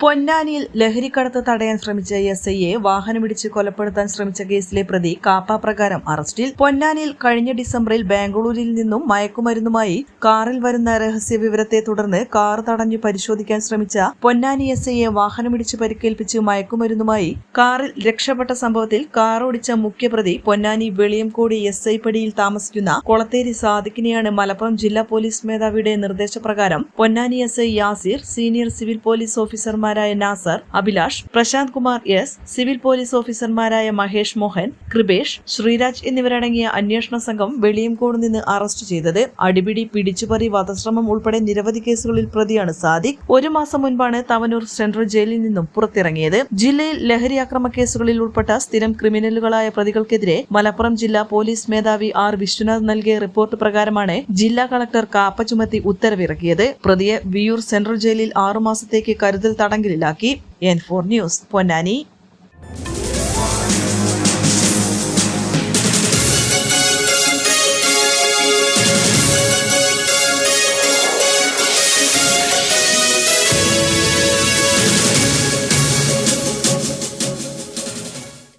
പൊന്നാനിയിൽ ലഹരിക്കടത്ത് തടയാൻ ശ്രമിച്ച എസ് ഐയെ വാഹനമിടിച്ച് കൊലപ്പെടുത്താൻ ശ്രമിച്ച കേസിലെ പ്രതി കാപ്പ പ്രകാരം അറസ്റ്റിൽ. പൊന്നാനിയിൽ കഴിഞ്ഞ ഡിസംബറിൽ ബാംഗ്ലൂരിൽ നിന്നും മയക്കുമരുന്നുമായി കാറിൽ വരുന്ന രഹസ്യ വിവരത്തെ തുടർന്ന് കാർ തടഞ്ഞു പരിശോധിക്കാൻ ശ്രമിച്ച പൊന്നാനി എസ് ഐയെ വാഹനമിടിച്ച് പരിക്കേൽപ്പിച്ച് മയക്കുമരുന്നുമായി കാറിൽ രക്ഷപ്പെട്ട സംഭവത്തിൽ കാർ ഓടിച്ച മുഖ്യപ്രതി പൊന്നാനി വെളിയംകോടി എസ് ഐ പടിയിൽ താമസിക്കുന്ന കൊളത്തേരി സാദിഖിനെയാണ് മലപ്പുറം ജില്ലാ പോലീസ് മേധാവിയുടെ നിർദ്ദേശപ്രകാരം Ponnani S I Yasir senior civil police ഓഫീസർമാരായ Nasar Abhilash Prashanth Kumar S civil police ഓഫീസർമാരായ മഹേഷ് മോഹൻ കൃപേഷ് ശ്രീരാജ് എന്നിവരടങ്ങിയ അന്വേഷണ സംഘം വെളിയംകോട് നിന്ന് അറസ്റ്റ് ചെയ്തത്. അടിപിടി പിടിച്ചുപറി വധശ്രമം ഉൾപ്പെടെ നിരവധി കേസുകളിൽ പ്രതിയാണ് സാദിഖ്. ഒരു മാസം മുൻപാണ് തവനൂർ സെൻട്രൽ ജയിലിൽ നിന്നും പുറത്തിറങ്ങിയത്. ജില്ലയിൽ ലഹരി അക്രമ കേസുകളിൽ ഉൾപ്പെട്ട സ്ഥിരം ക്രിമിനലുകളായ പ്രതികൾക്കെതിരെ മലപ്പുറം ജില്ലാ പോലീസ് മേധാവി ആർ. വിശ്വനാഥ് നൽകിയ റിപ്പോർട്ട് പ്രകാരമാണ് ജില്ലാ കളക്ടർ കാപ്പ ചുമത്തി ഉത്തരവിറക്കിയത്. പ്രതിയെ വിയൂർ സെൻട്രൽ ജയിലിൽ ആറുമാസത്തേക്ക് കരുതൽ തടങ്കലിലാക്കി എൻ ഫോർ ന്യൂസ് പൊന്നാനി